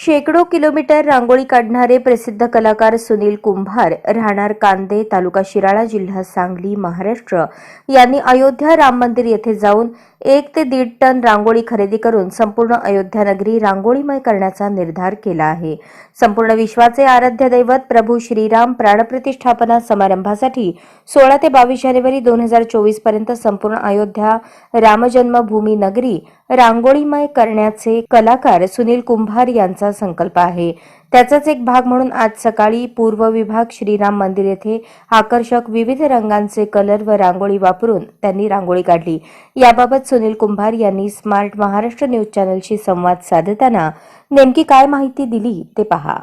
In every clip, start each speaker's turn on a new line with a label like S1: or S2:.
S1: शेकडो किलोमीटर रांगोळी काढणारे प्रसिद्ध कलाकार सुनील कुंभार राहणार कांदे तालुका शिराळा जिल्हा सांगली महाराष्ट्र. यांनी अयोध्या राम मंदिर येथे जाऊन एक ते दीड टन रांगोळी खरेदी करून संपूर्ण अयोध्या नगरी रांगोळीमय करण्याचा निर्धार केला आहे. संपूर्ण विश्वाचे आराध्य दैवत प्रभू श्रीराम प्राणप्रतिष्ठापना समारंभासाठी सोळा ते बावीस जानेवारी दोन हजार चोवीसपर्यंत संपूर्ण अयोध्या रामजन्मभूमी नगरी रांगोळीमय करण्याचे कलाकार सुनील कुंभार यांचा संकल्प आहे. त्याचाच एक भाग म्हणून आज सकाळी पूर्व विभाग श्रीराम मंदिर येथे आकर्षक विविध रंगांचे कलर व रांगोळी वापरून त्यांनी रांगोळी काढली. याबाबत सुनील कुंभार यांनी स्मार्ट महाराष्ट्र न्यूज चॅनलशी संवाद साधताना नेमकी काय माहिती दिली ते पहा.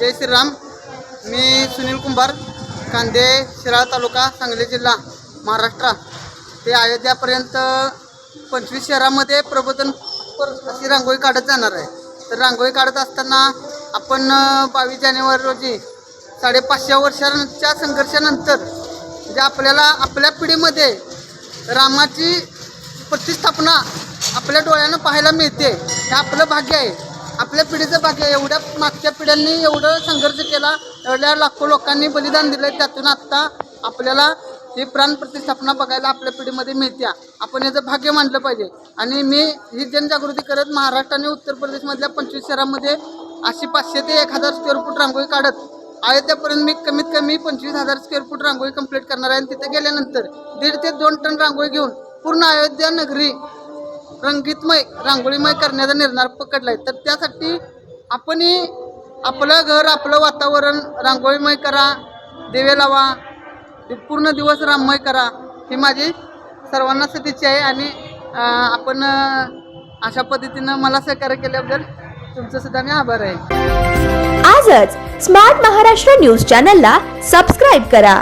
S2: जय श्रीराम. मी सुनील कुंभार कांदे शिराळा तालुका सांगली जिल्हा महाराष्ट्र. ते अयोध्यापर्यंत पंचवीस शहरामध्ये प्रबोधन अशी रांगोळी काढत जाणार आहे. तर रांगोळी काढत असताना आपण बावीस जानेवारी रोजी साडेपाचशे वर्षांच्या संघर्षानंतर जे आपल्याला आपल्या पिढीमध्ये रामाची प्रतिस्थापना आपल्या डोळ्यानं पाहायला मिळते हे आपलं भाग्य आहे. आपल्या पिढीचं भाग्य आहे. एवढ्या मागच्या पिढ्यांनी एवढं संघर्ष केला. एवढ्या लाखो लोकांनी बलिदान दिलं त्यातून आत्ता आपल्याला ही प्राण प्रतिस्थापना बघायला आपल्या पिढीमध्ये मिळते आपण याचं भाग्य मानलं पाहिजे. आणि मी ही जनजागृती करत महाराष्ट्र आणि उत्तर प्रदेशमधल्या पंचवीस शहरामध्ये अशी पाचशे ते एक हजार स्क्वेअर फूट रांगोळी काढत अयोध्यापर्यंत मी कमीत कमी पंचवीस हजार स्क्वेअर फूट रांगोळी कंप्लीट करणार आहे. आणि तिथे गेल्यानंतर दीड ते दोन टन रांगोळी घेऊन पूर्ण अयोध्या नगरी रंगीतमय रांगोळीमय करण्याचा निर्धार आहे तर त्यासाठी आपणही आपलं घर आपलं वातावरण रांगोळीमय करा दिवे लावा ते पूर्ण दिवस राममय करा ही माझी सर्वांना सदिच्छा आहे आणि आपण अशा पद्धतीनं मला सहकार्य केल्याबद्दल तुमचं सुद्धा मी आभार आहे.
S3: आजच स्मार्ट महाराष्ट्र न्यूज चॅनलला सबस्क्राईब करा.